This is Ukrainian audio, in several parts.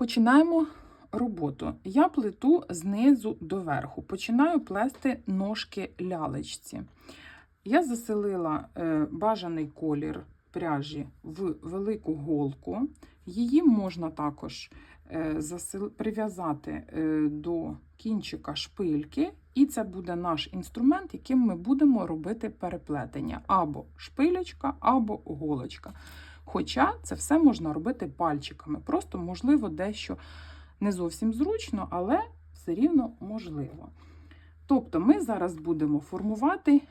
Починаємо роботу. Я плету знизу до верху. Починаю плести ножки лялечці. Я заселила е, бажаний колір пряжі в велику голку. Її можна також е, прив'язати е, до кінчика шпильки, і це буде наш інструмент, яким ми будемо робити переплетення або шпилечка, або голочка. Хоча це все можна робити пальчиками. Просто, можливо, дещо не зовсім зручно, але все рівно можливо. Тобто ми зараз будемо формувати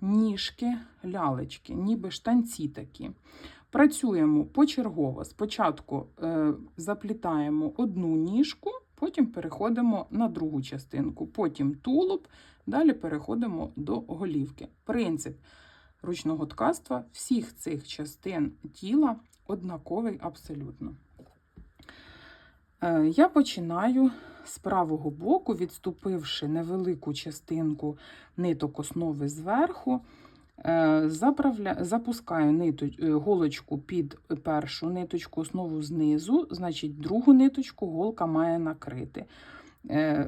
ніжки лялечки, ніби штанці такі. Працюємо почергово. Спочатку е, заплітаємо одну ніжку, потім переходимо на другу частинку, потім тулуб, далі переходимо до голівки. Принцип ручного ткацтва всіх цих частин тіла однаковий абсолютно. Е, Я починаю з правого боку, відступивши невелику частинку ниток основи зверху, е, запускаю е, голочку під першу ниточку основу знизу, значить, другу ниточку голка має накрити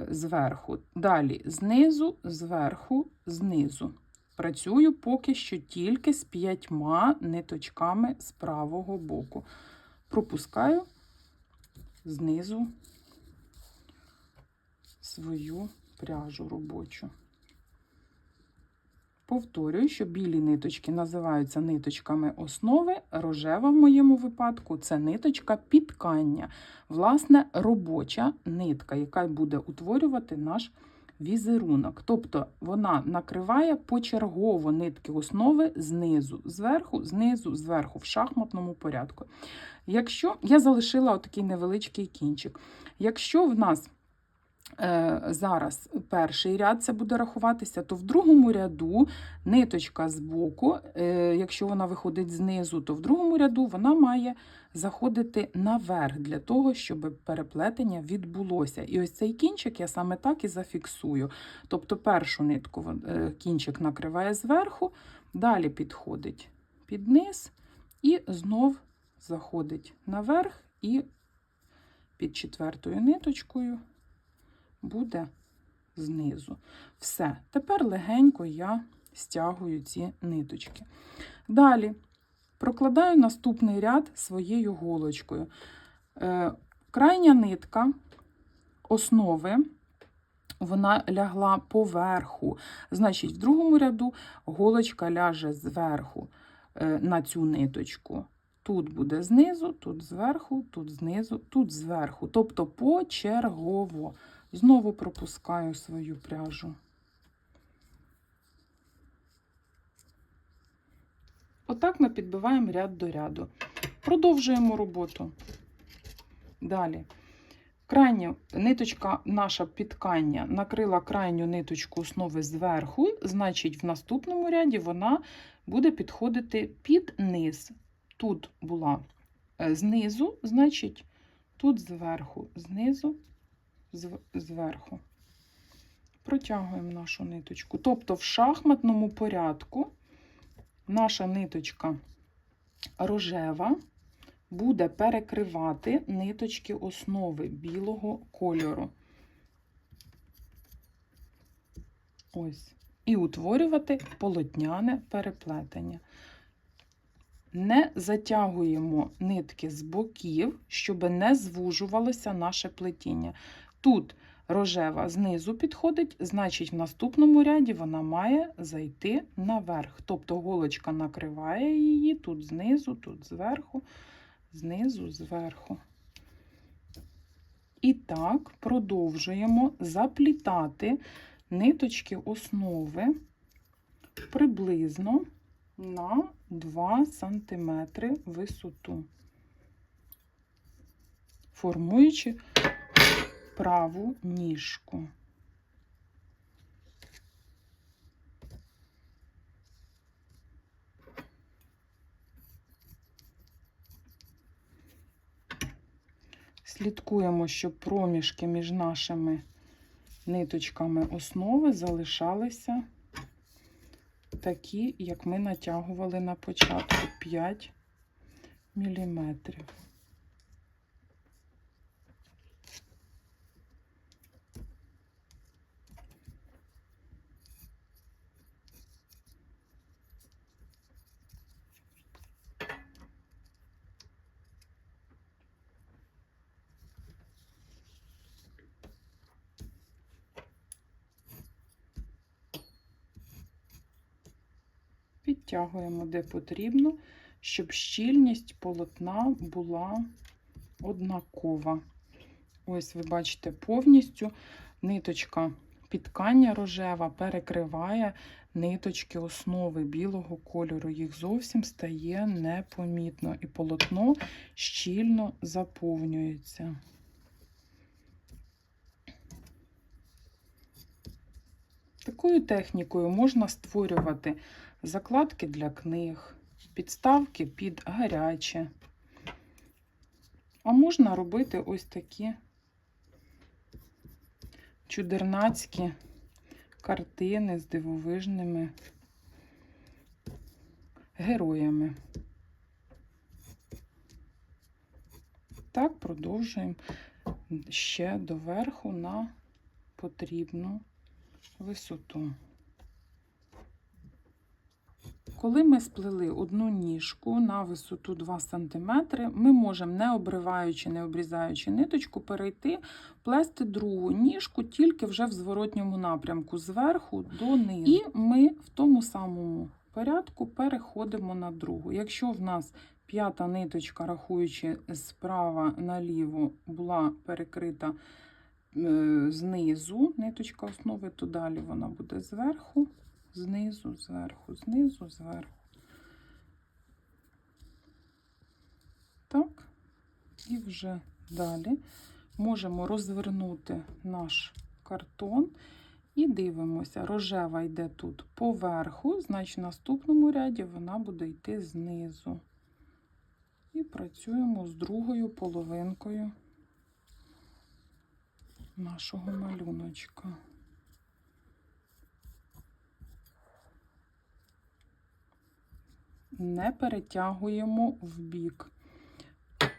зверху. Далі знизу, зверху, знизу. Працюю поки що тільки з п'ятьма ниточками з правого боку. Пропускаю знизу свою пряжу робочу. Повторюю, що білі ниточки називаються ниточками основи, рожева в моєму випадку це ниточка підкання, власне, робоча нитка, яка буде утворювати наш візерунок. Тобто вона накриває почергово нитки основи знизу, зверху, знизу, зверху, в шахматному порядку. Якщо я залишила отакий невеличкий кінчик. Якщо в нас зараз перший ряд це буде рахуватися, то в другому ряду ниточка з боку, е, якщо вона виходить знизу, то в другому ряду вона має заходити наверх для того, щоб переплетення відбулося. І ось цей кінчик я саме так і зафіксую. Тобто першу нитку е, кінчик накриває зверху, далі підходить під низ і знов заходить наверх і під четвертою ниточкою буде знизу. Все. Тепер легенько я стягую ці ниточки. Далі прокладаю наступний ряд своєю голочкою. Е, крайня нитка основи. Вона лягла поверху. Значить, в другому ряду голочка ляже зверху е, на цю ниточку. Тут буде знизу, тут зверху, тут знизу, тут зверху. Тобто почергово. Знову пропускаю свою пряжу. Отак ми підбиваємо ряд до ряду. Продовжуємо роботу. Далі. Крайня ниточка наша підкання накрила крайню ниточку основи зверху, значить, в наступному ряді вона буде підходити під низ. Тут була е, знизу, значить, тут зверху, знизу, зверху. Протягуємо нашу ниточку. Тобто, в шахматному порядку наша ниточка рожева буде перекривати ниточки основи білого кольору. Ось. І утворювати полотняне переплетення. Не затягуємо нитки з боків, щоб не звужувалося наше плетіння. Тут рожева знизу підходить, значить, в наступному ряді вона має зайти наверх. Тобто голочка накриває її тут знизу, тут зверху, знизу, зверху. І так продовжуємо заплітати ниточки основи приблизно на 2 см висоту, формуючи праву ніжку. Слідкуємо, щоб проміжки між нашими ниточками основи залишалися такі, як ми натягували на початку 5 міліметрів. Підтягуємо де потрібно, щоб щільність полотна була однакова. Ось ви бачите, повністю ниточка підкання рожева перекриває ниточки основи білого кольору. Їх зовсім стає непомітно, і полотно щільно заповнюється. Такою технікою можна створювати закладки для книг, підставки під гаряче. А можна робити ось такі чудернацькі картини з дивовижними героями. Так, продовжуємо ще доверху на потрібну висоту. Коли ми сплели одну ніжку на висоту 2 см, ми можемо, не обриваючи, не обрізаючи ниточку, перейти, плести другу ніжку тільки вже в зворотньому напрямку, зверху до низу. І ми в тому самому порядку переходимо на другу. Якщо в нас п'ята ниточка, рахуючи справа наліво, була перекрита е, знизу, ниточка основи, то далі вона буде зверху знизу, зверху, знизу, зверху. Так, і вже далі можемо розвернути наш картон і дивимося, рожева йде тут поверху, значить в наступному ряді вона буде йти знизу. І працюємо з другою половинкою нашого малюночка. Не перетягуємо в бік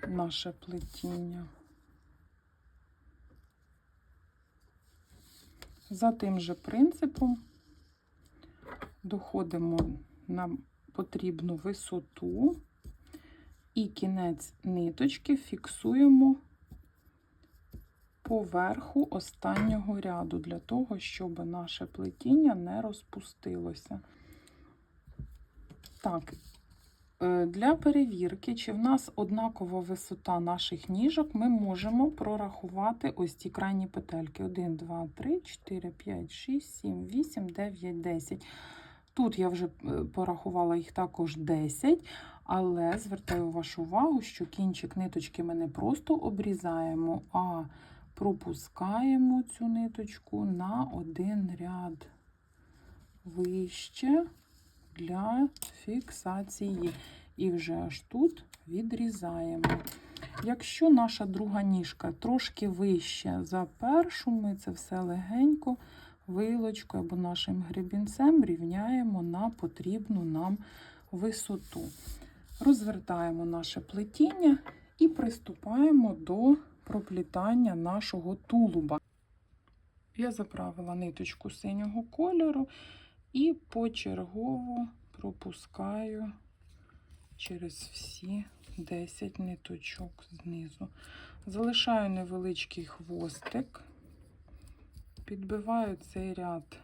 наше плетіння. За тим же принципом доходимо на потрібну висоту і кінець ниточки фіксуємо поверху останнього ряду, для того, щоб наше плетіння не розпустилося. Так, для перевірки, чи в нас однакова висота наших ніжок, ми можемо прорахувати ось ці крайні петельки. 1, 2, 3, 4, 5, 6, 7, 8, 9, 10. Тут я вже е, порахувала їх також 10, але звертаю вашу увагу, що кінчик ниточки ми не просто обрізаємо, а пропускаємо цю ниточку на один ряд вище для фіксації. І вже аж тут відрізаємо. Якщо наша друга ніжка трошки вища за першу, ми це все легенько вилочкою або нашим гребінцем рівняємо на потрібну нам висоту. Розвертаємо наше плетіння і приступаємо до проплітання нашого тулуба. Я заправила ниточку синього кольору і почергово пропускаю через всі 10 ниточок знизу. Залишаю невеличкий хвостик, підбиваю цей ряд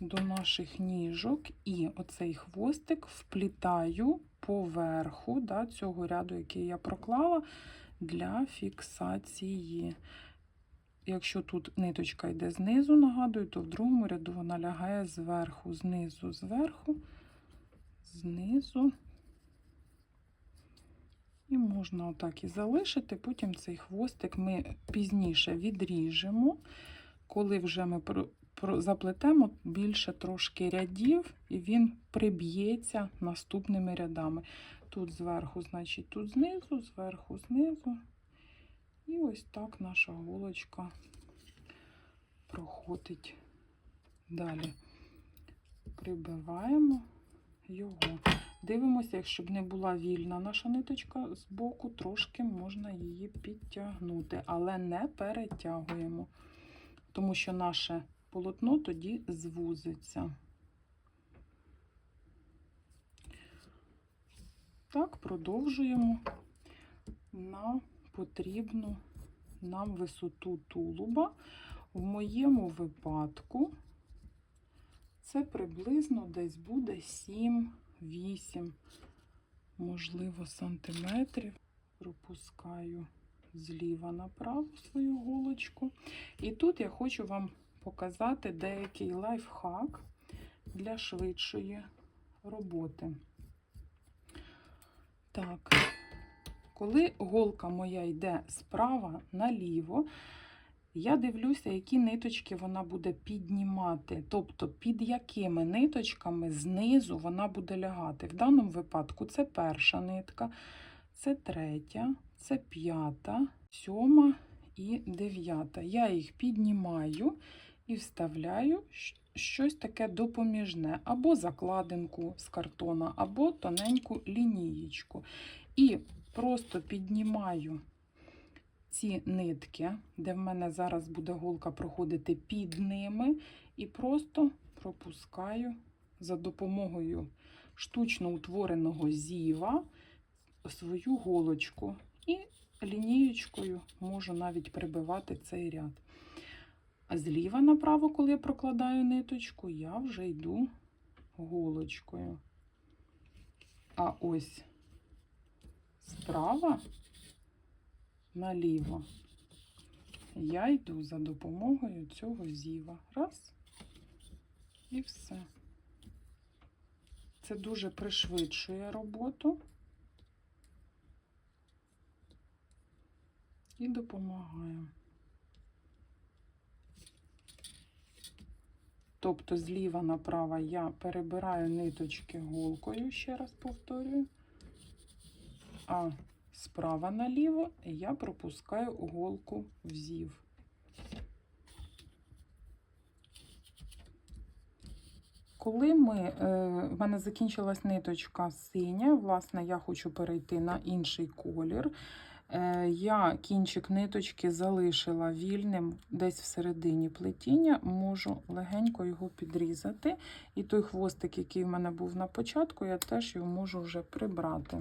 до наших ніжок, і оцей хвостик вплітаю поверху да, цього ряду, який я проклала, для фіксації. Якщо тут ниточка йде знизу, нагадую, то в другому ряду вона лягає зверху, знизу, зверху, знизу. І можна отак і залишити. Потім цей хвостик ми пізніше відріжемо, коли вже ми заплетемо більше трошки рядів, і він приб'ється наступними рядами. Тут зверху, значить, тут знизу, зверху, знизу. І ось так наша голочка проходить далі. Прибиваємо його. Дивимося, якщо не була вільна наша ниточка з боку, трошки можна її підтягнути, але не перетягуємо, тому що наше полотно тоді звузиться. Так, продовжуємо на потрібну нам висоту тулуба. В моєму випадку Це приблизно десь буде 7-8, можливо, сантиметрів. Пропускаю зліва направо свою голочку. І тут я хочу вам показати деякий лайфхак для швидшої роботи. Так, коли голка моя йде справа наліво, я дивлюся, які ниточки вона буде піднімати, тобто під якими ниточками знизу вона буде лягати. В даному випадку це перша нитка, це третя, це п'ята, сьома і дев'ята. Я їх піднімаю і вставляю щось таке допоміжне, або закладинку з картона, або тоненьку лінієчку. І просто піднімаю ці нитки, де в мене зараз буде голка проходити під ними, і просто пропускаю за допомогою штучно утвореного зіва свою голочку. І лінієчкою можу навіть прибивати цей ряд. А зліва направо, коли я прокладаю ниточку, я вже йду голочкою. А ось справа наліво я йду за допомогою цього зіва. Раз. І все. Це дуже пришвидшує роботу і допомагає. Тобто зліва направо я перебираю ниточки голкою, ще раз повторюю, а справа наліво я пропускаю голку в зів. Коли ми, е, в мене закінчилась ниточка синя, власне, я хочу перейти на інший колір. Е, Я кінчик ниточки залишила вільним десь всередині плетіння, можу легенько його підрізати. І той хвостик, який в мене був на початку, я теж його можу вже прибрати.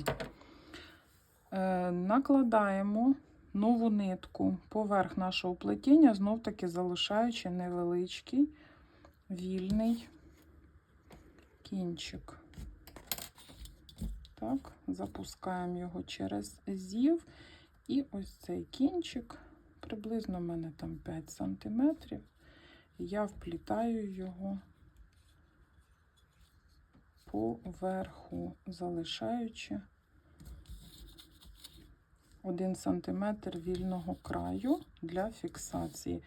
Е, Накладаємо нову нитку поверх нашого плетіння, знов таки залишаючи невеличкий вільний кінчик. Так, запускаємо його через зів. І ось цей кінчик, приблизно в мене там 5 см, я вплітаю його поверху, залишаючи 1 см вільного краю для фіксації.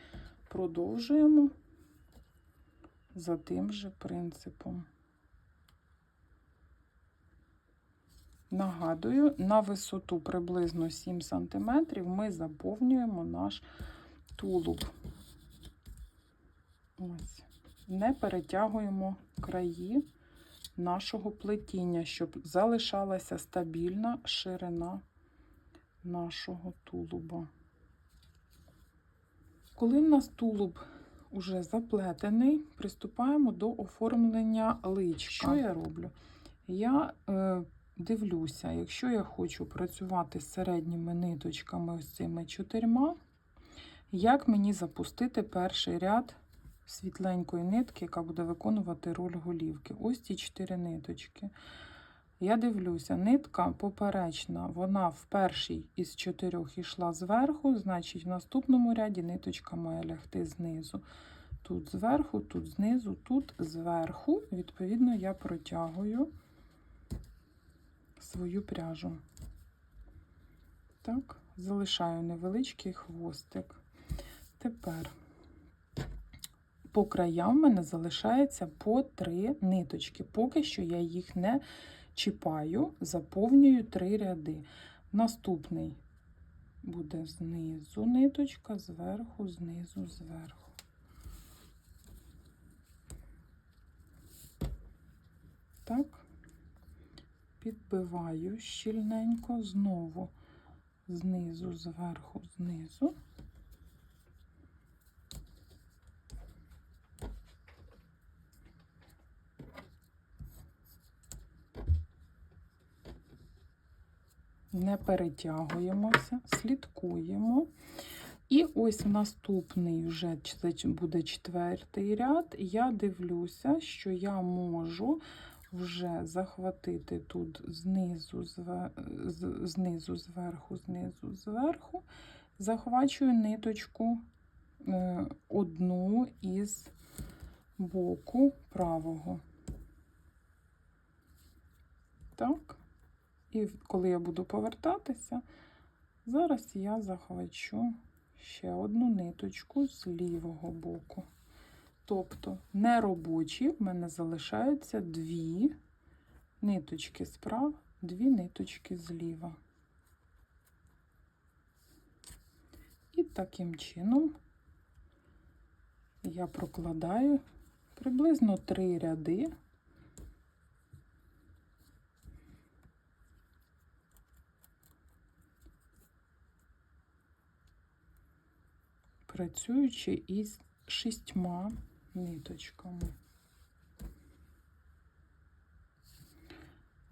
Продовжуємо за тим же принципом. Нагадую, на висоту приблизно 7 см ми заповнюємо наш тулуб. Ось. Не перетягуємо краї нашого плетіння, щоб залишалася стабільна ширина нашого тулуба. Коли в нас тулуб уже заплетений, приступаємо до оформлення личка. Що я роблю? Я е, дивлюся, якщо я хочу працювати з середніми ниточками, ось цими чотирма, як мені запустити перший ряд світленької нитки, яка буде виконувати роль голівки. Ось ці чотири ниточки. Я дивлюся, нитка поперечна, вона в першій із чотирьох йшла зверху, значить, в наступному ряді ниточка має лягти знизу. Тут зверху, тут знизу, тут зверху. Відповідно, я протягую свою пряжу. Так, залишаю невеличкий хвостик. Тепер по краям в мене залишається по три ниточки. Поки що я їх не чіпаю, заповнюю три ряди. Наступний буде знизу ниточка, зверху, знизу, зверху. Так, підбиваю щільненько, знову знизу, зверху, знизу. Не перетягуємося, слідкуємо. І ось наступний вже буде четвертий ряд. Я дивлюся, що я можу вже захватити тут знизу, знизу, зверху, знизу, зверху. Захвачую ниточку е, одну із боку правого. Так. І коли я буду повертатися, зараз я захвачу ще одну ниточку з лівого боку. Тобто неробочі в мене залишаються дві ниточки справа, дві ниточки зліва. І таким чином я прокладаю приблизно три ряди. Працюючи із шістьма ниточками.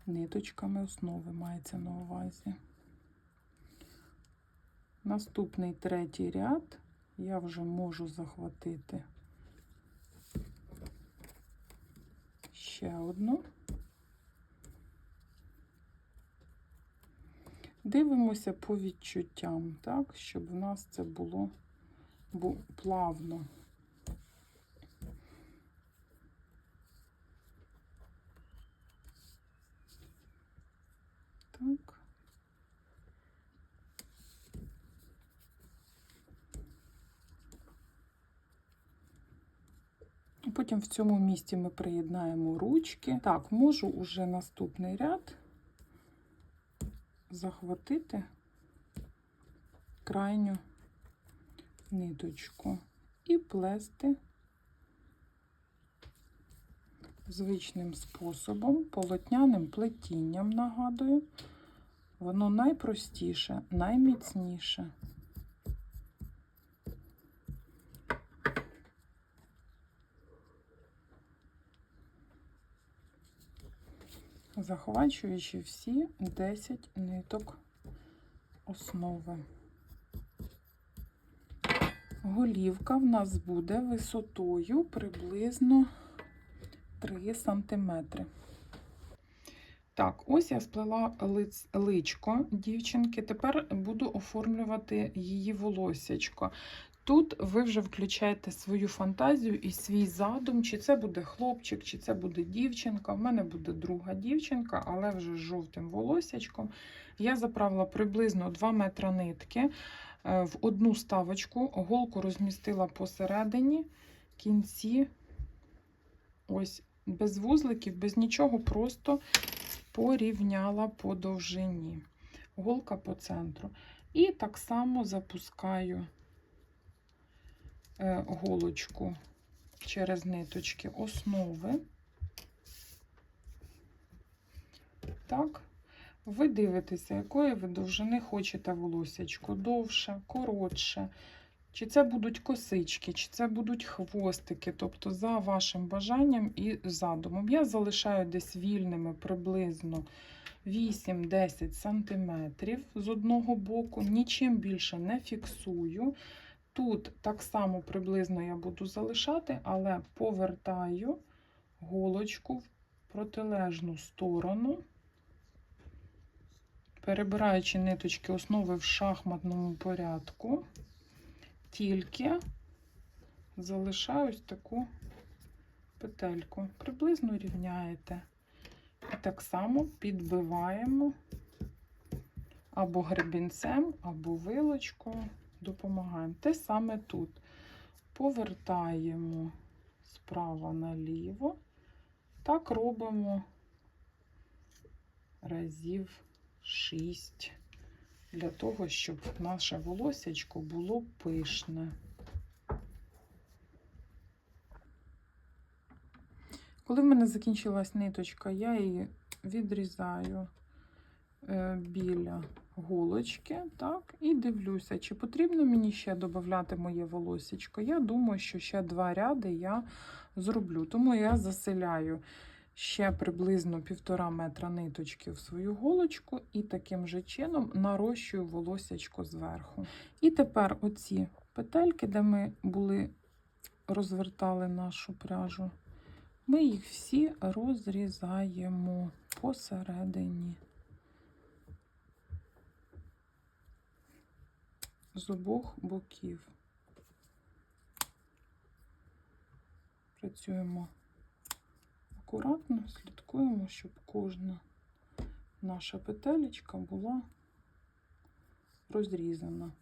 Ниточками основи мається на увазі. Наступний третій ряд я вже можу захватити ще одну. Дивимося по відчуттям, так, щоб в нас це було бу- плавно. Так. Потім в цьому місці ми приєднаємо ручки. Так, можу уже наступний ряд захватити крайню ниточку і плести звичним способом, полотняним плетінням, нагадую. Воно найпростіше, найміцніше. Захвачуючи всі 10 ниток основи. Голівка в нас буде висотою приблизно 3 см. Так, ось я сплела лиц, личко дівчинки. Тепер буду оформлювати її волосячко. Тут ви вже включаєте свою фантазію і свій задум, чи це буде хлопчик, чи це буде дівчинка. У мене буде друга дівчинка, але вже з жовтим волосячком. Я заправила приблизно 2 метри нитки в одну ставочку, голку розмістила посередині, кінці, ось без вузликів, без нічого, просто порівняла по довжині. Голка по центру. І так само запускаю е, голочку через ниточки основи. Так. Ви дивитеся, якої ви довжини хочете волосячко. Довше, коротше. Чи це будуть косички, чи це будуть хвостики, тобто за вашим бажанням і задумом. Я залишаю десь вільними приблизно 8-10 см з одного боку, нічим більше не фіксую. Тут так само приблизно я буду залишати, але повертаю голочку в протилежну сторону, перебираючи ниточки основи в шахматному порядку тільки залишаю ось таку петельку. Приблизно рівняєте. І так само підбиваємо або гребінцем, або вилочкою, допомагаємо. Те саме тут. Повертаємо справа наліво. Так робимо разів 6 для того, щоб наше волосячко було пишне. Коли в мене закінчилась ниточка, я її відрізаю е, біля голочки, так, і дивлюся, чи потрібно мені ще додати моє волосечко. Я думаю, що ще два ряди я зроблю. Тому я заселяю ще приблизно півтора метра ниточки в свою голочку і таким же чином нарощую волосячко зверху. І тепер оці петельки, де ми були, розвертали нашу пряжу, ми їх всі розрізаємо посередині. З обох боків. Працюємо акуратно, слідкуємо, щоб кожна наша петелечка була розрізана.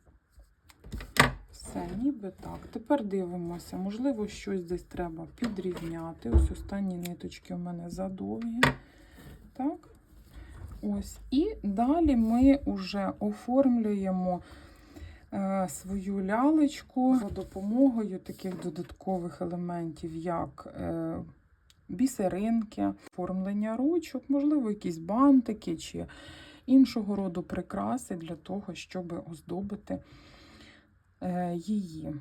Все, ніби так. Тепер дивимося, можливо, щось десь треба підрівняти. Ось останні ниточки у мене задовгі. Так. Ось. І далі ми вже оформлюємо е, свою лялечку за допомогою таких додаткових елементів, як е, бісеринки, оформлення ручок, можливо, якісь бантики чи іншого роду прикраси для того, щоб оздобити е, її.